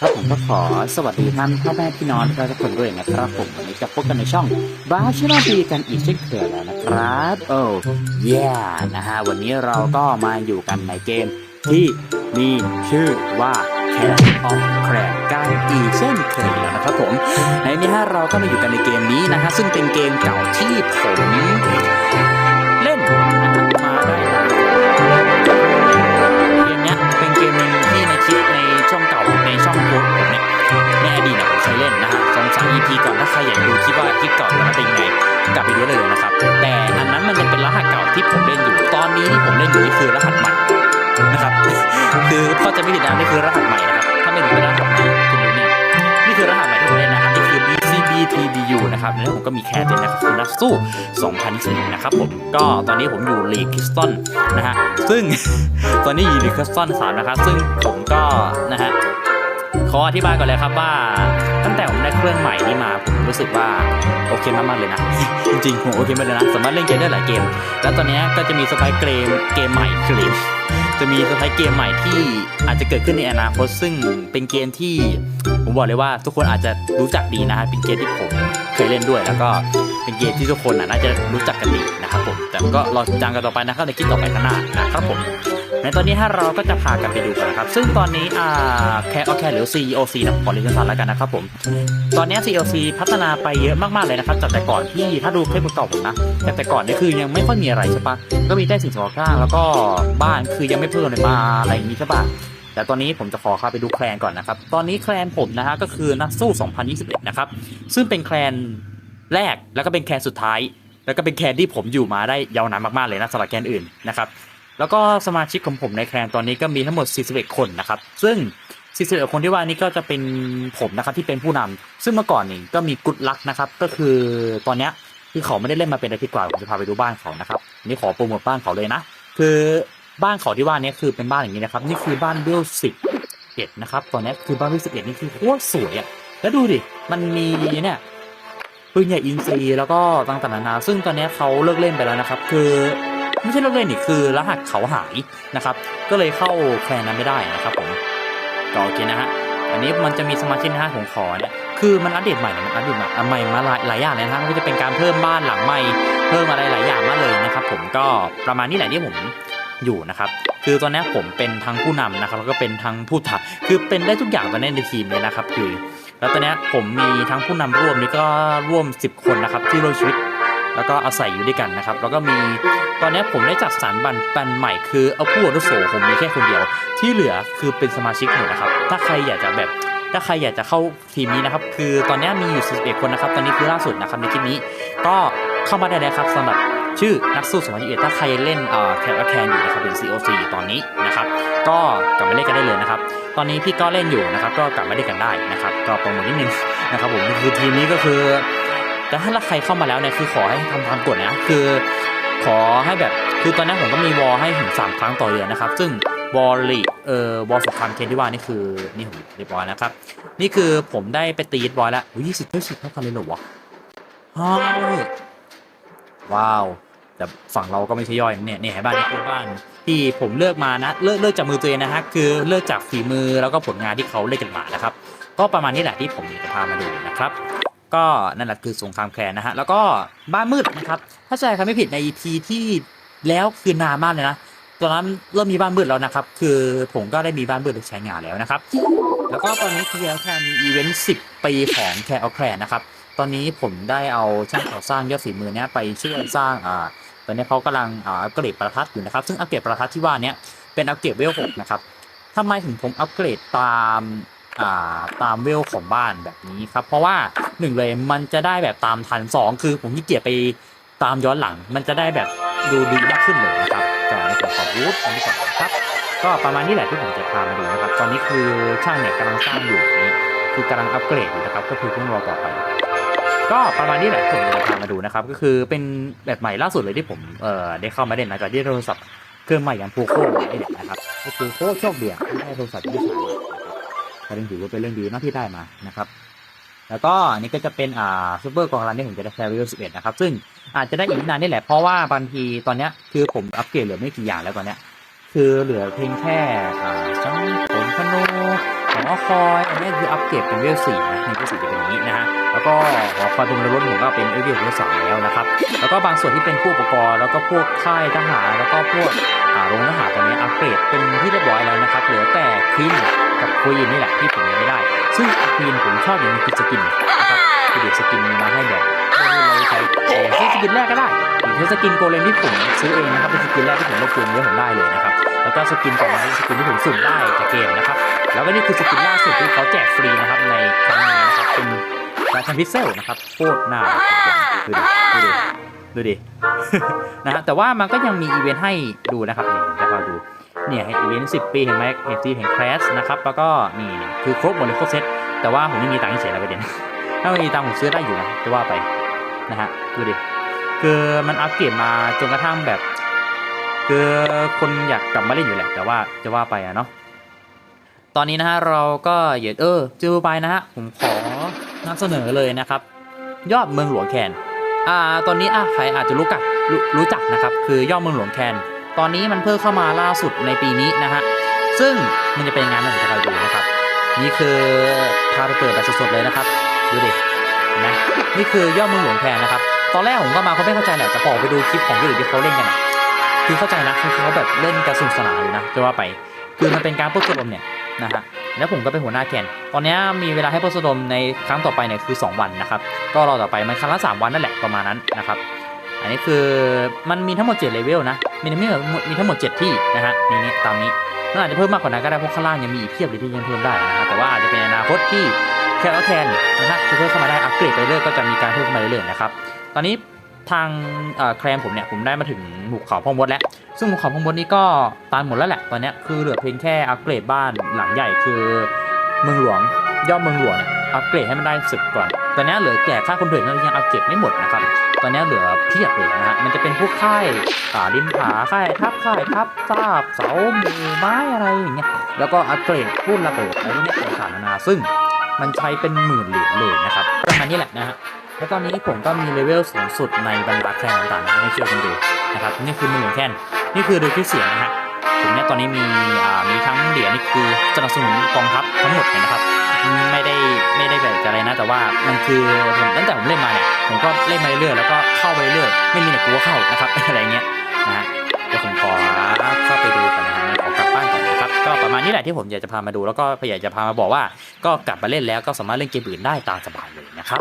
ครับผมก็ขอสวัสดีท่านพ่อแม่พี่น้องทุกคนด้วยนะครับผมวันนี้จะพบกันในช่องบาชินาบีกันอีกเช่นเคยแล้วนะครับโอ้ย่นะฮะวันนี้เราก็มาอยู่กันในเกมที่มีชื่อว่า Cat of c r a n กันอีกเช่นเคยแล้วนะครับผมในนี้ฮะเราก็มาอยู่กันในเกมนี้นะฮะซึ่งเป็นเกมเก่าที่ผม กลับไปดูได้เลยนะครับ แต่อันนั้นมันยังเป็นรหัสเก่าที่ผมเล่นอยู่ ตอนนี้ที่ผมเล่นอยู่นี่คือรหัสใหม่นะครับ คือเข้าใจไม่ผิดนะนี่คือรหัสใหม่นะครับ ถ้าไม่รู้เป็นรหัสใหม่คุณดูนี่นี่คือรหัสใหม่ที่ผมเล่นนะครับ นี่คือ BCBTBU นะครับ แล้วผมก็มีแคร์ด้วยนะครับคือนักสู้ 2021นะครับผม ก็ตอนนี้ผมอยู่ลีกคิสตันนะฮะ ซึ่งตอนนี้อยู่ในคัสตันสามนะครับ ซึ่งผมก็นะฮะ ขออธิบายก่อนเลยครับว่า ตั้งแต่ผมได้เครื่องใหม่นี้มาผมรู้สึกว่าโอเคมากๆเลยนะ จริงๆผมโอเคมากเลยนะ สามารถเล่นเกมได้หลายเกม แล้วตอนนี้ก็จะมีสไปเกมเกมใหม่คือจะมีสไปเกมใหม่ที่อาจจะเกิดขึ้นในอนาคตซึ่งเป็นเกมที่ผมบอกเลยว่าทุกคนอาจจะรู้จักดีนะฮะเป็นเกมที่ผมเคยเล่นด้วยแล้วก็เป็นเกมที่ทุกคนน่าจะรู้จักกันดีนะครับผมแต่ก็รอติดตามกันต่อไปนะครับในคลิปต่อไปข้างหน้านะครับผม ในตอนนี้ถ้าเราก็จะพากันไปดูกันนะครับ ซึ่งตอนนี้อ่าแคร์ออแคร์หรือ COC นะขอเรียนสั้นๆแล้วกันนะครับผม ตอนนี้ COC พัฒนาไปเยอะมากๆเลยนะครับ จากแต่ก่อนที่ถ้าดูคลิปเก่าผมนะแต่แต่ก่อนนี่คือยังไม่ค่อยมีอะไรใช่ปะก็มีได้สิ่งสกร้างแล้วก็บ้านคือยังไม่เพิ่มเลยมาอะไรอย่างนี้ใช่ปะแต่ตอนนี้ผมจะขอข้าไปดูแคลนก่อนนะครับ ตอนนี้แคลนผมนะฮะก็คือนักสู้ 2021 นะครับ ซึ่งเป็นแคลนแรกแล้วก็เป็นแคลนสุดท้าย แล้วก็เป็นแคลนที่ผมอยู่มาได้ยาวนานมากๆเลยนะสำหรับแคลนอื่นนะครับ แล้วก็สมาชิกของผมในแคลนตอนนี้ก็มีทั้งหมด 41 คนนะครับ ซึ่ง 41 คนที่ว่านี้ก็จะเป็นผมนะครับที่เป็นผู้นำซึ่งเมื่อก่อนนี่ก็มีกุดลักนะครับ ก็คือตอนเนี้ยคือเขาไม่ได้เล่นมาเป็นอาทิตย์กว่าผมจะพาไปดูบ้านเขานะครับนี่ขอโปรโมทบ้านเขาเลยนะ คือบ้านเขาที่ว่านี้คือเป็นบ้านอย่างนี้นะครับ นี่คือบ้านเบลสิบเอ็ดนะครับ ตอนนี้คือบ้านเบลสิบเอ็ดนี่คือโคตรสวยอะแล้วดูดิ มันมีเนี่ยปืนใหญ่อินซีแล้วก็ต่างๆนานา ซึ่งตอนนี้เขาเลิกเล่นไปแล้วนะครับ คือ ไม่ใช่เลิกเล่นนี่คือรหัสเขาหายนะครับ ก็เลยเข้าแคลนนั้นไม่ได้นะครับผมก็โอเคนะฮะอันนี้มันจะมีสมาชิกนะฮะของขอเนี่ยคือมันอัปเดตใหม่เนี่ยมันอัปเดตใหม่ใหม่มาหลายหลายอย่างเลยนะฮะมันก็จะเป็นการเพิ่มบ้านหลังใหม่เพิ่มอะไรหลายอย่างมากเลยนะครับ ผมก็ประมาณนี้แหละที่ผมอยู่นะครับคือตอนนี้ผมเป็นทั้งผู้นำนะครับแล้วก็เป็นทั้งผู้ถักคือเป็นได้ทุกอย่างตอนนี้ในทีมเลยนะครับ คือ แล้วตอนนี้ผมมีทั้งผู้นำร่วมนี่ก็ร่วม 10 คนนะครับที่ร่วมชีวิต แล้วก็อาศัยอยู่ด้วยกันนะครับ แล้วก็มีตอนนี้ผมได้จัดสรรบันปันใหม่คือเอาผู้อาวุโสผมมีแค่คนเดียว ที่เหลือคือเป็นสมาชิกหมดนะครับ ถ้าใครอยากจะแบบถ้าใครอยากจะเข้าทีมนี้นะครับ คือตอนนี้มีอยู่11คนนะครับ ตอนนี้คือล่าสุดนะครับในคลิปนี้ ก็เข้ามาได้เลยครับสำหรับชื่อนักสู้สมัย21ถ้าใครเล่นเอ่อแคร์แคนอยู่นะครับเป็น COC ตอนนี้นะครับ ก็กลับมาเล่นกันได้เลยนะครับ ตอนนี้พี่ก็เล่นอยู่นะครับ ก็กลับมาเล่นกันได้นะครับ ก็โปรโมทนิดนึงนะครับผมคือทีมนี้ก็คือ แต่ถ้าใครเข้ามาแล้วเนี่ยคือขอให้ทำตามกฎนะคือขอให้แบบคือตอนนี้ผมก็มีวอลให้ถึงสามครั้งต่อเดือนนะครับ ซึ่งวอลลีเอ่อวอลสงครามเคนที่ว่านี่คือนี่ผมเรียบร้อยนะครับ นี่คือผมได้ไปตีดบอยแล้วยี่สิบเท่าสิบเท่ากันเลยเหรอวะฮ้าว้าว แต่ฝั่งเราก็ไม่ใช่ย่อยเนี่ยเนี่ยห็นบ้านนี่คือบ้านที่ผมเลือกมานะเลือกเลือกจากมือตัวเองนะฮะคือเลือกจากฝีมือแล้วก็ผลงานที่เขาเล่นกันมานะครับ ก็ประมาณนี้แหละที่ผมจะพามาดูนะครับ ก็นั่นแหละคือสงครามแคลนนะฮะแล้วก็บ้านมืดนะครับถ้าใจใครไม่ผิดใน EP ที่แล้วคือนานมากเลยนะตอนนั้นเริ่มมีบ้านมืดแล้วนะครับ คือผมก็ได้มีบ้านมืดใช้งานแล้วนะครับ แล้วก็ตอนนี้คือแคลนมีอีเวนต์10 ปีของแคลแคลนนะครับตอนนี้ผมได้เอาช่างก่อสร้างยอดฝีมือเนี้ยไปช่วยสร้างอ่าตอนนี้เขากำลังอ่าอัปเกรดประทัดอยู่นะครับ ซึ่งอัปเกรดประทัดที่ว่าเนี้ยเป็นอัปเกรดเวล6นะครับทำไมถึงผมอัปเกรดตาม ตามเวลของบ้านแบบนี้ครับ เพราะว่าหนึ่งเลยมันจะได้แบบตามทันสองคือผมขี้เกียจไปตามย้อนหลัง มันจะได้แบบดูดีมากขึ้นเลยนะครับก็ในส่วนของวูดอันนี้ก่อนนะครับ ก็ประมาณนี้แหละที่ผมจะพามาดูนะครับ ตอนนี้คือช่างเนี่ยกำลังสร้างอยู่นี่คือกำลังอัปเกรดอยู่นะครับ ก็คือเพิ่งรอต่อไป ก็ประมาณนี้แหละที่ผมจะพามาดูนะครับ ก็คือเป็นแบบใหม่ล่าสุดเลยที่ผมเอ่อได้เข้ามาเล่นนะจากที่โทรศัพท์เครื่องใหม่อย่างพูโค่นี่แหละนะครับก็คือโคตรโชคดีอะที่ได้โทรศัพท์ที่ใช้มานะครับ ก็ยังถือว่าเป็นเรื่องดีนะที่ได้มานะครับ แล้วก็อันนี้ก็จะเป็นอ่าซูเปอร์กองรันที่ผมจะได้แคร์วิลสิบเอ็ดนะครับ ซึ่งอาจจะได้อีกนานนี่แหละ เพราะว่าบางทีตอนเนี้ยคือผมอัปเกรดเหลือไม่กี่อย่างแล้วตอนเนี้ย คือเหลือเพียงแค่อ่าช่างผมคโนูหอคอย อันนี้คืออัปเกรดเป็นเวลสี่นะในเวลสี่จะเป็นอย่างนี้นะฮะ แล้วก็หอคอยตรงรถผมก็เป็นเวลเวลสองแล้วนะครับ แล้วก็บางส่วนที่เป็นพวกอุปกรณ์แล้วก็พวกค่ายทหารแล้วก็พวกอาโรงทหารตอนนี้อัปเกรดเป็นที่เรียบร้อยแล้วนะครับ เหลือแต่ควีนกับควีนนี่แหละที่ผมยังไม่ได้ ซึ่งควีนผมชอบอย่างนึงคือสกินนะครับคือเดี๋ยวสกินมาให้แบบไม่ได้เลยใช้แต่อย่างเช่นสกินแรกก็ได้อย่างเช่นสกินโกเลมที่ผมซื้อเองนะครับเป็นสกินแรกที่ผมเล่นเกมนี้ผมได้เลยนะครับแล้วก็สกินต่อมาที่สกินที่ผมสุ่มได้จากเกมนะครับ แล้วก็นี่คือสกินล่าสุดที่เขาแจกฟรีนะครับในครั้งนี้นะครับเป็น ราชันพิกเซลนะครับโคตรน่ารักดูดิดูดิดูดินะฮะแต่ว่ามันก็ยังมีอีเวนต์ให้ดูนะครับนี่จะพาดูเนี่ยอีเวนต์สิปีเห็นไหมเห็นซีเห็นแคลสนะครับแล้วก็นี่คือครบหมดเลยครบเซตแต่ว่าผมไม่มีตังค์เฉยแล้วประเด็นถ้าไม่มีตังค์ผมซื้อได้อยู่นะจะว่าไปนะฮะดูดิคือมันอัปเกรดมาจนกระทั่งแบบ คือคนอยากกลับมาเล่นอยู่แหละ แต่ว่าจะว่าไปอะเนาะตอนนี้นะฮะเราก็อย่าเออจูไปนะฮะผมขอ นำเสนอเลยนะครับ ยอดเมืองหลวงแคนอ่าตอนนี้อะใครอาจจะรู้จักรรู้จักนะครับ คือยอดเมืองหลวงแคน ตอนนี้มันเพิ่มเข้ามาล่าสุดในปีนี้นะฮะซึ่งมันจะเป็นงานน่าสนใจดูนะครับ นี่คือพาไปเปิดแบบสดๆเลยนะครับดูดิเห็นะนี่คือยอดเมืองหลวงแคนนะครับตอนแรกผมก็มาเขาไม่เข้าใจแหละแต่พอไปดูคลิปของคนอื่นที่เขาเล่นกันอะคือเข้าใจนะคือเขาแบบเล่นกระสุนสนานเลยนะจะว่าไป คือมันเป็นการปล้นสะดมเนี่ยนะฮะ แล้วผมก็เป็นหัวหน้าแคนตอนนี้มีเวลาให้ปล้นสดมในครั้งต่อไปเนี่ยคือ 2 วันนะครับ ก็รอต่อไปมันครั้งละ3วันนั่นแหละประมาณนั้นนะครับ อันนี้คือมันมีทั้งหมด7เลเวลนะ มีทั้งหมดมีทั้งหมด 7 ที่นะฮะนี่นี่ตามนี้มันอาจจะเพิ่มมากกว่านั้นก็ได้เพราะข้างล่างยังมีอีกเพียบเลยที่ยังเพิ่มได้นะฮะแต่ว่าอาจจะเป็นอนาคตที่แคนและแคนนะฮะจะเพิ่มเข้ามาได้อัปเกรดไปเรื่อยก็จะมีการเพิ่มเข้ามาเรื่อยๆนะครับ ตอนนี้ ทางแคลนผมเนี่ยผมได้มาถึงหมู่เขาพ่อมดแล้ว ซึ่งหมู่เขาพ่อมดนี้ก็ตานหมดแล้วแหละตอนนี้คือเหลือเพียงแค่อัปเกรดบ้านหลังใหญ่คือเมืองหลวงยอดเมืองหลวงเนี่ยอัปเกรดให้มันได้สึกก่อน ตอนนี้เหลือแก่ค่าคนเถื่อนนั่นยังอัปเกรดไม่หมดนะครับ ตอนนี้เหลือเพียบเลยนะฮะมันจะเป็นพวกค่ายป่าดินผาค่ายทับค่ายทับทราบเสาหมู่ไม้อะไรอย่างเงี้ยแล้วก็อัปเกรดพุ่นระเบิดอะไรพวกเนี้ยต่างๆนานาซึ่งมันใช้เป็นหมื่นเหรียญเลยนะครับประมาณนี้แหละนะฮะ แล้วตอนนี้ผมก็มีเลเวลสูงสุดในบรรดาแคลนต่างๆนะให้ช่วยกันดูนะครับนี่คือมือขอแคนนี่คือดูที่เสียงนะฮะผมเนี่ยตอนนี้มีอ่ามีทั้งเหรียญนี่คือสนับสนุนกองทัพทั้งหมดเลยนะครับ ไม่ได้ไม่ได้แบบอะไรนะ แต่ว่ามันคือผมตั้งแต่ผมเล่นมาเนี่ยผมก็เล่นมาเรื่อยๆแล้วก็เข้าไปเรื่อยๆไม่มีไหนกลัวเข้านะครับอะไรเงี้ยนะฮะเดี๋ยวผมขอเข้าไปดูกันนะฮะขอกลับบ้านก่อนนะครับก็ประมาณนี้แหละที่ผมอยากจะพามาดูแล้วก็พยายามจะพามาบอกว่า ก็กลับมาเล่นแล้วก็สามารถเล่นเกมอื่นได้ตามสบายเลยนะครับ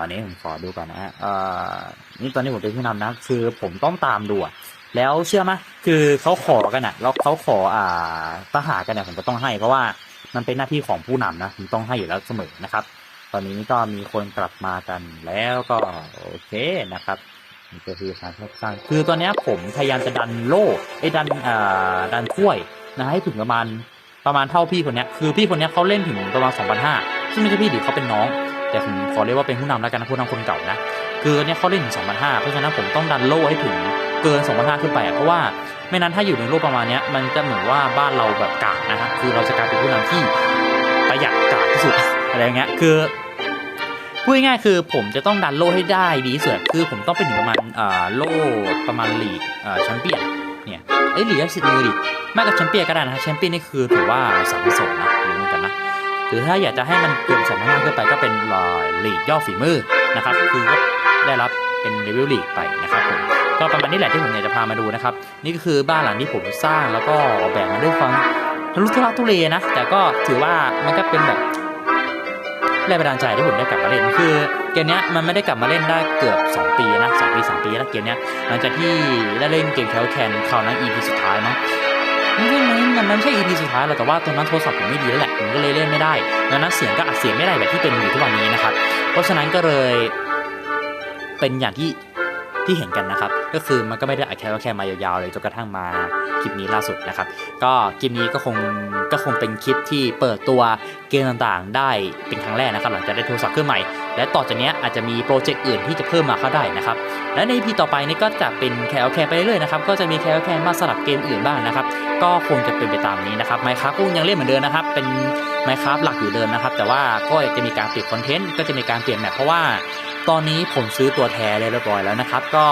อันนี้ผมขอดูก่อนนะฮะอ่อนี่ตอนนี้ผมเป็นผู้นำนะ คือผมต้องตามดูอะแล้วเชื่อไหมคือเขาขอกันอะแล้วเขาขออ่าทหารกันเนี่ยผมก็ต้องให้ เพราะว่ามันเป็นหน้าที่ของผู้นำนะผมต้องให้อยู่แล้วเสมอนะครับ ตอนนี้ก็มีคนกลับมากันแล้วก็โอเคนะครับนี่ก็คือการสร้างคือตอนนี้ผมพยายามจะดันโล่ไอ้ดันอ่าดันถ้วยนะให้ถึงประมาณประมาณเท่าพี่คนนี้คือพี่คนนี้เขาเล่นถึงประมาณ2,500ซึ่งไม่ใช่พี่ดิเขาเป็นน้อง แต่ผมขอเรียกว่าเป็นผู้นำแล้วกันนะผู้นำคนเก่านะคืออันเนี้ยเขาเล่นถึง2,500เพราะฉะนั้นผมต้องดันโล่ให้ถึงเกิน2,500ขึ้นไปอะเพราะว่าไม่นั้นถ้าอยู่ในโล่ประมาณนี้มันจะเหมือนว่าบ้านเราแบบกากนะฮะคือเราจะกลายเป็นผู้นำที่ประหยัดกากที่สุดอะไรเงี้ยคือพูดง่ายๆคือผมจะต้องดันโล่ให้ได้ดีที่สุดคือผมต้องไปถึงประมาณโล่ประมาณลีกแชมเปี้ยนเนี่ยเอ้ยลีกสิบลีกมากกว่าแชมเปี้ยนก็ได้นะฮะแชมเปี้ยนนี่คือถือว่าสามสองนะหรือเหมือนกันนะ หรือถ้าอยากจะให้มันเกินสองพันห้าขึ้นไปก็เป็นลอยลีกย่อฝีมือนะครับ คือก็ได้รับเป็นเลเวลลีกไปนะครับผมก็ประมาณนี้แหละที่ผมอยากจะพามาดูนะครับ นี่ก็คือบ้านหลังที่ผมสร้างแล้วก็ออกแบบมาด้วยความทะลุทุลักทุเลนะ แต่ก็ถือว่ามันก็เป็นแบบแรงบันดาลใจที่ผมได้กลับมาเล่นคือเกมนี้มันไม่ได้กลับมาเล่นได้เกือบ 2 ปีนะสองปีสามปีแล้วเกมนี้หลังจากที่ได้เล่นเกมแคลแคนคราวนั้น EP สุดท้ายมั้ง ไม่ใช่ไหมมันไม่ใช่ EP สุดท้ายหรอกแต่ว่าตอนนั้นโทรศัพท์ผมไม่ดีแล้วแหละผมก็เลยเล่นไม่ได้ดังนั้นเสียงก็อัดเสียงไม่ได้แบบที่เป็นอยู่ทุกวันนี้นะครับ เพราะฉะนั้นก็เลยเป็นอย่างที่ที่เห็นกันนะครับ ก็คือมันก็ไม่ได้อัดแค่ว่าแค่มายาวๆเลยจนกระทั่งมาคลิปนี้ล่าสุดนะครับ ก็คลิปนี้ก็คงก็คงเป็นคลิปที่เปิดตัวเกมต่างๆ ได้เป็นครั้งแรกนะครับ หลังจากได้โทรศัพท์เครื่องใหม่ และต่อจากนี้อาจจะมีโปรเจกต์อื่นที่จะเพิ่มมาเข้าได้นะครับ และใน EP ต่อไปนี้ก็จะเป็นแคลแคไปเรื่อยๆนะครับ ก็จะมีแคลแคมาสลับเกมอื่นบ้างนะครับ ก็คงจะเป็นไปตามนี้นะครับไมค์ครับก็ยังเล่นเหมือนเดิมนะครับ เป็นไมค์ครับหลักอยู่เดิมนะครับ แต่ว่าก็จะมีการเปลี่ยนคอนเทนต์ ก็จะมีการเปลี่ยนแมปเพราะว่า ตอนนี้ผมซื้อตัวแท้เรียบร้อยแล้วนะครับ ก็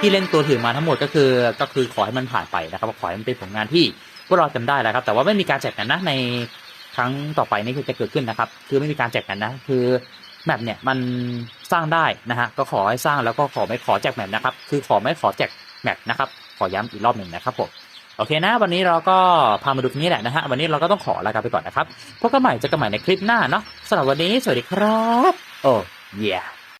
ที่เล่นตัวถือมาทั้งหมดก็คือ ก็คือขอให้มันผ่านไปนะครับ ขอให้มันเป็นผลงานที่พวกเราจำได้แล้วครับ แต่ว่าไม่มีการแจกกันนะในครั้งต่อไปนี่คือจะเกิดขึ้นนะครับ คือไม่มีการแจกแมปนะ คือ แมปเนี่ยมันสร้างได้นะฮะก็ขอให้สร้างแล้วก็ขอไม่ขอแจกแมปนะครับคือขอไม่ขอแจกแมปนะครับขอย้ำอีกรอบหนึ่งนะครับผมโอเคนะ วันนี้เราก็พามาดูที่นี่แหละนะฮะวันนี้เราก็ต้องขอลากันไปก่อนนะครับพบกันใหม่เจอกันใหม่ในคลิปหน้าเนาะสำหรับวันนี้สวัสดีครับ โอ้ yeah